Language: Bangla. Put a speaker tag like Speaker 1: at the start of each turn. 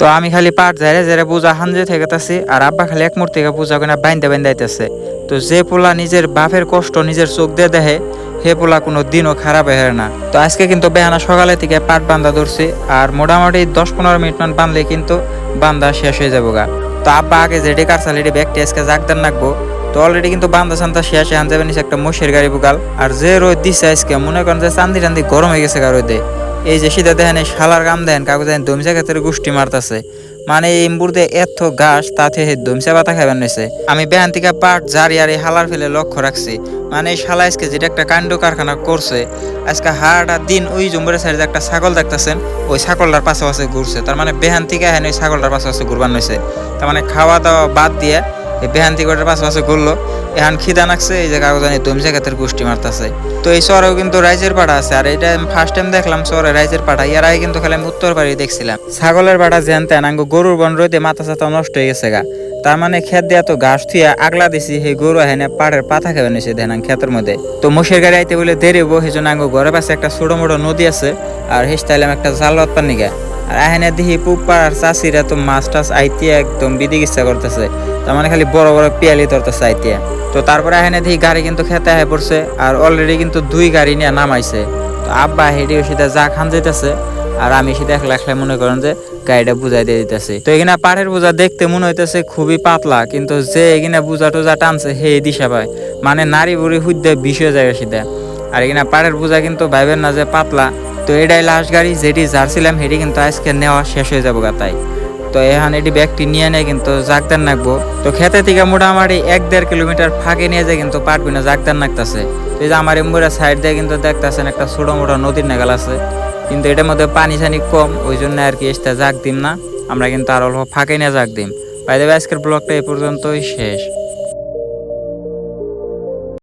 Speaker 1: তো আমি খালি পাট যাইরে যাইরে পূজা হানজে থেকে তাছি আর আব্বা খালি এক মূর্তি পূজা করে বাইন্দা বাইন্দা আইতেছে তো যে পোলা নিজের বাপের কষ্ট নিজের চোখ দিয়ে দেখে, হে পোলা কোনো দিনও খারাপ হয় না। তো আজকে কিন্তু বেহানা সকালে থেকে পাট বান্ধা ধরছি, আর মোটামুটি দশ পনেরো মিনিট মান বাঁধলে কিন্তু বান্ধা শেষ হয়ে যাব গা তো আব্বা আগে যেটি কারসাল এটি ব্যাগটি আজকে জাগদার নাকবো, তো অলরেডি কিন্তু বান্দা সান্দা শেষ হান যাবে নিচে একটা মশের গাড়ি বুকাল আর যে রোদ দিছে আজকে, মনে করেন যে চান্দি টান্দি গরম হয়ে গেছে গা রোদে। এই যে সিধা দেখেন এই শালার গাম দেন কাগজ দেখেন দমসা ক্ষেত্রে গোষ্ঠী মারতাছে। মানে এই মুহূর্তে এত ঘাস তাতে দমসা পাতা খাবেন নিছে আমি বেহান থেকে পাট জারি আর এই হালার ফেলে লক্ষ্য রাখছি। মানে এই শালা আজকে যেটা একটা কাণ্ড কারখানা করছে, আজকে হারাটা দিন ওই জম্বুরের সাইডে একটা ছাগল দেখতেছেন, ওই ছাগলটার পাশে পাশাপাশি ঘুরছে। তার মানে বেহান থেকে হেন ওই ছাগলটার পাশে পাশাপাশি ঘুরবান হয়েছে তার মানে খাওয়া দাওয়া বাদ দিয়ে এই বেহান থেকে ওটার পাশাপাশি ঘুরলো। এখন খিদা নাকছে, এই যে কাগজানি দমসা ক্ষেত্রে গোষ্ঠী মারতাছে। তো এই শহরেও কিন্তু রাইজের পাড়া আছে, আর এটা ফার্স্ট টাইম দেখলাম শহরে রাইজের পাড়া। ইয়ার আগে কিন্তু খালি আমি উত্তর পাড়ি দেখছিলাম। ছাগলের পাড়া যেন তেন গরুর বন রইতে মাথা সাথা নষ্ট হয়ে গেছে গা। তার মানে খেত দিয়ে তো ঘাস থুয়া আগলা দিছি, সেই গরু হেনে পাড়ের পাতা খেয়ে নিছে দেন ক্ষেতের মধ্যে। তো মোষের গাড়ি আইতে বলে দেরি হব, সেই জন্য আঙ্গ ঘরের পাশে একটা ছোট মোটো নদী আছে, আর হেসতাইলাম একটা জাল পাত নিগা আর এখানে দেখি পুপার চাষিরা তো মাছ টাছ আইতে একদম বিধি ইচ্ছা করতেছে। তার মানে খালি বড় বড় পিয়ালি ধরতেছে আইতে। তো তারপরে এখানে দেখি গাড়ি কিন্তু খেতে হয়ে পড়ছে আর অলরেডি কিন্তু দুই গাড়ি নিয়ে নামাইছে। তো আব্বা হেঁটে সেটা যা খান যেতেছে আর আমি সেটা একলা একলা মনে করেন যে গাড়িটা বুঝাই দিয়ে দিতেছে। তো এখানে পাড়ের বোঝা দেখতে মনে হইতেছে খুবই পাতলা, কিন্তু যে এখানে বুঝা টুজা টানছে হে দিশা পায় মানে নারী বুড়ি হুদ্দে বিষ হয়ে যায় সেটা। আর এখানে পাড়ের বোঝা কিন্তু ভাইবেন না যে পাতলা তো এটাই লাস্ট গাড়ি, যেটি যারছিলাম হেঁটে কিন্তু আজকে নেওয়া শেষ হয়ে যাব গাতাই তো এখন এটি ব্যাগটি নিয়ে নেয় কিন্তু জাগদার নাকবো। তো খেতে থেকে মোটামুটি এক দেড় কিলোমিটার ফাঁকে নিয়ে যায় কিন্তু পাটবি না জাগদার নাকতেছে। তো এই যে আমার এমবুরা সাইড দিয়ে কিন্তু দেখতেছেন একটা ছোট মোটো নদীর নাগাল আছে। কিন্তু এটার মধ্যে পানি সানি কম, ওই জন্য আর কি এসতে জাগ দিম না। আমরা কিন্তু আর অল্প ফাঁকে নিয়ে জাগ দিম। বাইরে আজকের ব্লগটা এই পর্যন্তই শেষ।